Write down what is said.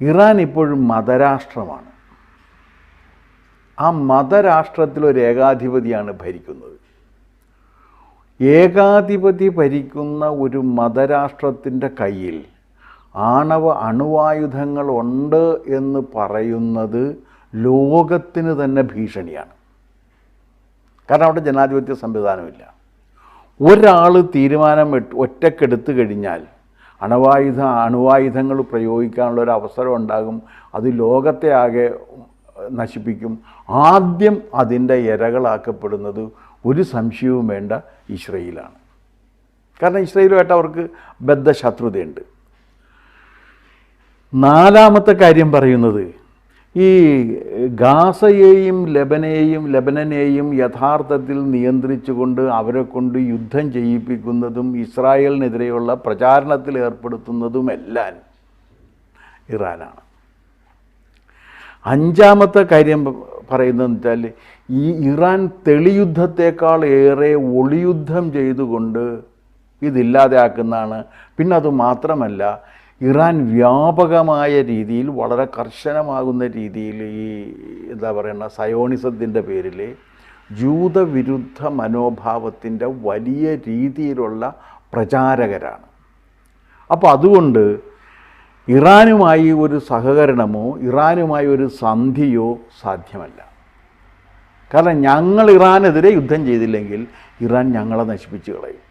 Iran ഇപ്പോഴും മതരാഷ്ട്രമാണ്. ആ മതരാഷ്ട്രത്തിലൊരു ഏകാധിപതിയാണ് ഭരിക്കുന്നത്. ഏകാധിപതി ഭരിക്കുന്ന ഒരു മതരാഷ്ട്രത്തിന്റെ കയ്യിൽ ആണവ അണുവായുധങ്ങൾ ഉണ്ട് എന്ന് പറയുന്നത് ലോകത്തിന് തന്നെ ഭീഷണിയാണ്. കാരണം അവിടെ ജനാധിപത്യ സംവിധാനമില്ല. ഒരാൾ തീരുമാനം ഒറ്റക്കെടുത്തു കഴിഞ്ഞാൽ അണുവായുധ അണുവായുധങ്ങൾ പ്രയോഗിക്കാനുള്ള ഒരു അവസരം ഉണ്ടാകും. അത് ലോകത്തെ ആകെ നശിപ്പിക്കും. ആദ്യം അതിന്റെ ഇരകളാക്കപ്പെടുന്നത് ഒരു സംശയവും വേണ്ട ഇസ്രയേലാണ്. കാരണം ഇസ്രയേലുമായിട്ട് അവർക്ക് ബദ്ധശത്രുതയുണ്ട്. നാലാമത്തെ കാര്യം പറയുന്നത് ഈ ഗാസയെയും ലബനെയും ലബനനെയും യഥാർത്ഥത്തിൽ നിയന്ത്രിച്ചുകൊണ്ട് അവരെ കൊണ്ട് യുദ്ധം ചെയ്യിപ്പിക്കുന്നതും ഇസ്രായേലിനെതിരെയുള്ള പ്രചാരണത്തിൽ ഏർപ്പെടുത്തുന്നതും എല്ലാം ഇറാനാണ്. അഞ്ചാമത്തെ കാര്യം പറയുന്നതെന്ന് വെച്ചാൽ ഈ ഇറാൻ തെളിയുദ്ധത്തേക്കാൾ ഏറെ ഒളിയുദ്ധം ചെയ്തുകൊണ്ട് ഇതില്ലാതെയാക്കുന്നതാണ്. പിന്നെ അത് മാത്രമല്ല ഇറാൻ വ്യാപകമായ രീതിയിൽ വളരെ കർശനമാകുന്ന രീതിയിൽ ഈ എന്താ പറയുന്ന സയോണിസത്തിന്റെ പേരിൽ ജൂതവിരുദ്ധ മനോഭാവത്തിന്റെ വലിയ രീതിയിലുള്ള പ്രചാരകരാണ്. അപ്പോൾ അതുകൊണ്ട് ഇറാനുമായി ഒരു സഹകരണമോ ഇറാനുമായി ഒരു സന്ധിയോ സാധ്യമല്ല. കാരണം ഞങ്ങൾ ഇറാനെതിരെ യുദ്ധം ചെയ്തില്ലെങ്കിൽ ഇറാൻ ഞങ്ങളെ നശിപ്പിച്ച് കളയും.